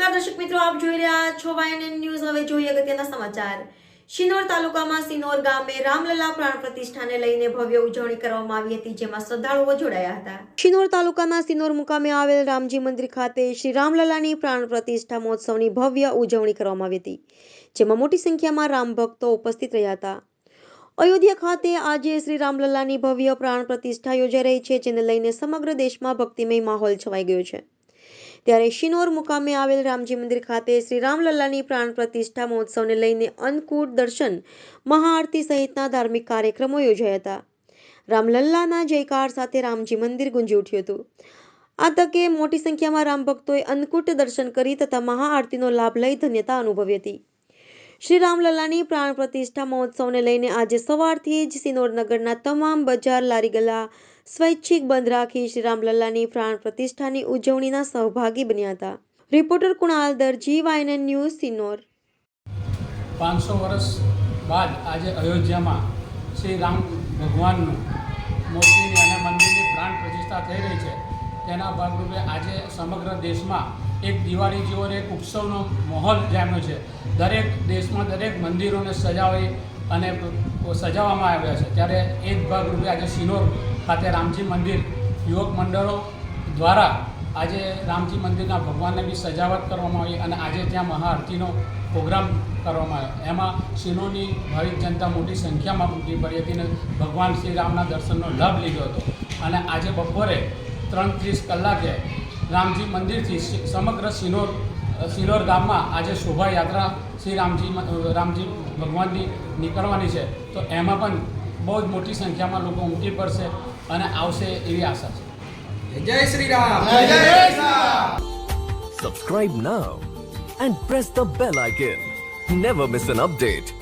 મિત્રો, આપ જોઈ રહ્યા છો વાયએનએન ન્યૂઝ હવે જોઈએ અગત્યના સમાચાર. શિનોર તાલુકામાં સિનોર ગામે રામલલા પ્રાણ પ્રતિષ્ઠાને લઈને ભવ્ય ઉજવણી કરવામાં આવી હતી, જેમાં શ્રદ્ધાળુઓ જોડાયા હતા. શિનોર તાલુકાના સિનોર મુકામે આવેલ રામજી મંદિર ખાતે શ્રી રામલલાની પ્રાણ પ્રતિષ્ઠા મહોત્સવની ભવ્ય ઉજવણી કરવામાં આવી હતી, જેમાં મોટી સંખ્યામાં રામ ભક્તો ઉપસ્થિત રહ્યા હતા. અયોધ્યા ખાતે આજે શ્રી રામલલાની ભવ્ય પ્રાણ પ્રતિષ્ઠા યોજાઈ રહી છે, જેને લઈને સમગ્ર દેશમાં ભક્તિમય માહોલ છવાઈ ગયો છે. ત્યારે શિનોર મુકામે આવેલ રામજી મંદિર ખાતે શ્રી રામલલ્લાની પ્રાણ પ્રતિષ્ઠા મહોત્સવને લઈને અન્નકૂટ દર્શન, મહાઆરતી સહિતના ધાર્મિક કાર્યક્રમો યોજાયા હતા. રામલલ્લાના જયકાર સાથે રામજી મંદિર ગુંજી ઉઠ્યું હતું. આ તકે મોટી સંખ્યામાં રામ ભક્તોએ અન્નકૂટ દર્શન કરી તથા મહાઆરતીનો લાભ લઈ ધન્યતા અનુભવી હતી. શ્રી રામલલ્લાની પ્રાણ પ્રતિષ્ઠા મહોત્સવને લઈને આજે સવારથી જ સિનોર નગરના તમામ બજાર લારી ગલ્લા સ્વૈચ્છિક બંધ રાખી શ્રી રામલલ્લાની પ્રાણ પ્રતિષ્ઠાની ઉજવણીના સહભાગી બન્યા હતા. રિપોર્ટર કુણાલ દરજી વાયનન ન્યૂઝ, સિનોર. પાંચસો વર્ષ બાદ આજે અયોધ્યામાં શ્રી રામ ભગવાનનું મૂર્તિની અને મંદિરની પ્રાણ પ્રતિષ્ઠા થઈ રહી છે. તેના ભાગરૂપે આજે સમગ્ર દેશમાં એક દિવાળી જેવો એક ઉત્સવનો માહોલ જામ્યો છે. દરેક દેશમાં દરેક મંદિરોને સજાવી અને સજાવવામાં આવ્યા છે. ત્યારે એ જ ભાગરૂપે આજે સિનોર ખાતે રામજી મંદિર યુવક મંડળો દ્વારા આજે રામજી મંદિરના ભગવાનને બી સજાવટ કરવામાં આવી અને આજે ત્યાં મહાઆરતીનો પ્રોગ્રામ કરવામાં આવ્યો. એમાં સિનોની ભાવિક જનતા મોટી સંખ્યામાં ઉમટી પડી હતી અને ભગવાન શ્રી રામના દર્શનનો લાભ લીધો હતો. અને આજે બપોરે ત્રણ ત્રીસ કલાકે રામજી મંદિરથી સમગ્ર સિનોર સિનોર ગામમાં આજે શોભાયાત્રા શ્રી રામજી રામજી ભગવાનની નીકળવાની છે. તો એમાં પણ બહુ જ મોટી સંખ્યામાં લોકો ઉમટી પડશે અને આવશે એવી આશા છે જય Shri Ram Subscribe now and press the bell icon. Never miss an update.